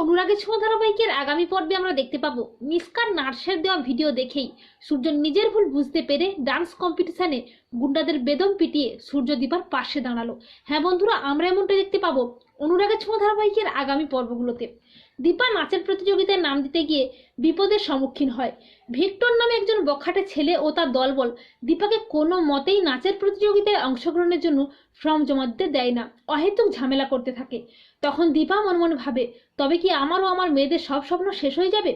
অনুরাগের ছোঁয়া ধারাবাহিকের আগামী পর্বে আমরা দেখতে পাবো মিসকার নার্সের দেওয়া ভিডিও দেখেই সূর্য নিজের ভুল বুঝতে পেরে ডান্স কম্পিটিশনে গুন্ডাদের বেদম পিটিয়ে সূর্য দীপার পাশে দাঁড়াল। হ্যাঁ বন্ধুরা, আমরা এমনটা দেখতে পাবো অনুরাগের ছোঁয়া ধারাবাহিকের আগামী পর্বগুলোতে। দীপা নাচের প্রতিযোগিতায় নাম দিতে গিয়ে বিপদের সম্মুখীন হয়। ভিক্টর নামে একজন বখাটে ছেলে ও তার দলবল দীপাকে কোনো মতেই নাচের প্রতিযোগিতায় অংশগ্রহণের জন্য ফর্ম জমা দিতে দেয় না। অহেতুক ঝামেলা করতে থাকে। তখন দীপা মনে মনে ভাবে, তবে কি আমারও আমার মেয়েদের সব স্বপ্ন শেষ হয়ে যাবে?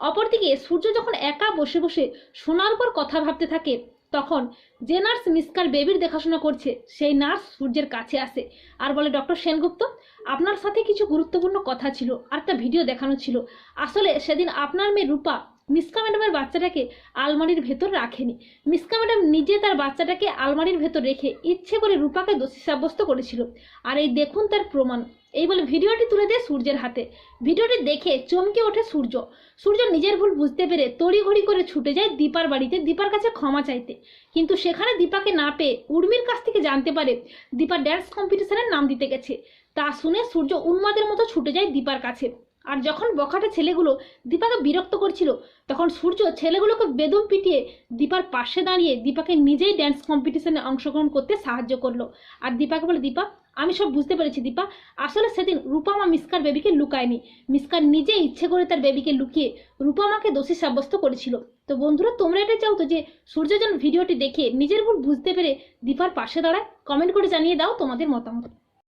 অপরদিকে সূর্য যখন একা বসে বসে শোনার পর কথা ভাবতে থাকে তখন যে নার্স মিসকার বেবির দেখাশোনা করছে, সেই নার্স সূর্যের কাছে আসে আর বলে, ডক্টর সেনগুপ্ত, আপনার সাথে কিছু গুরুত্বপূর্ণ কথা ছিল আর একটা ভিডিও দেখানো ছিল। আসলে সেদিন আপনার মেয়ে রূপা মিসকা ম্যাডামের বাচ্চাটাকে আলমারির ভেতর রাখেনি। মিসকা ম্যাডাম নিজে তার বাচ্চাটাকে আলমারির ভেতর রেখে ইচ্ছে করে রূপাকে দোষী সাব্যস্ত করেছিল। আর এই দেখুন তার প্রমাণ। এই বলে ভিডিওটি তুলে দেয় সূর্যের হাতে। ভিডিওটি দেখে চমকে ওঠে সূর্য। সূর্য নিজের ভুল বুঝতে পেরে তড়িঘড়ি করে ছুটে যায় দীপার বাড়িতে, দীপার কাছে ক্ষমা চাইতে। কিন্তু সেখানে দীপাকে না পেয়ে উর্মির কাছ থেকে জানতে পারে দীপা ড্যান্স কম্পিটিশনের নাম দিতে গেছে। তা শুনে সূর্য উন্মাদের মতো ছুটে যায় দীপার কাছে। আর যখন বখাটে ছেলেগুলো দীপাকে বিরক্ত করছিল, তখন সূর্য ছেলেগুলোকে বেদম পিটিয়ে দীপার পাশে দাঁড়িয়ে দীপাকে নিজেই ড্যান্স কম্পিটিশনে অংশগ্রহণ করতে সাহায্য করল। আর দীপাকে বলে, দীপা, আমি সব বুঝতে পেরেছি দীপা। আসলে সেদিন রূপামা মিসকার বেবিকে লুকায়নি। মিসকার নিজে ইচ্ছে করে তার বেবিকে লুকিয়ে রূপামাকে দোষী সাব্যস্ত করেছিল। তো বন্ধুরা, তোমরা এটা চাও তো যে সূর্য যেন ভিডিওটি দেখে নিজের ভুল বুঝতে পেরে দীপার পাশে দাঁড়ায়? কমেন্ট করে জানিয়ে দাও তোমাদের মতামত।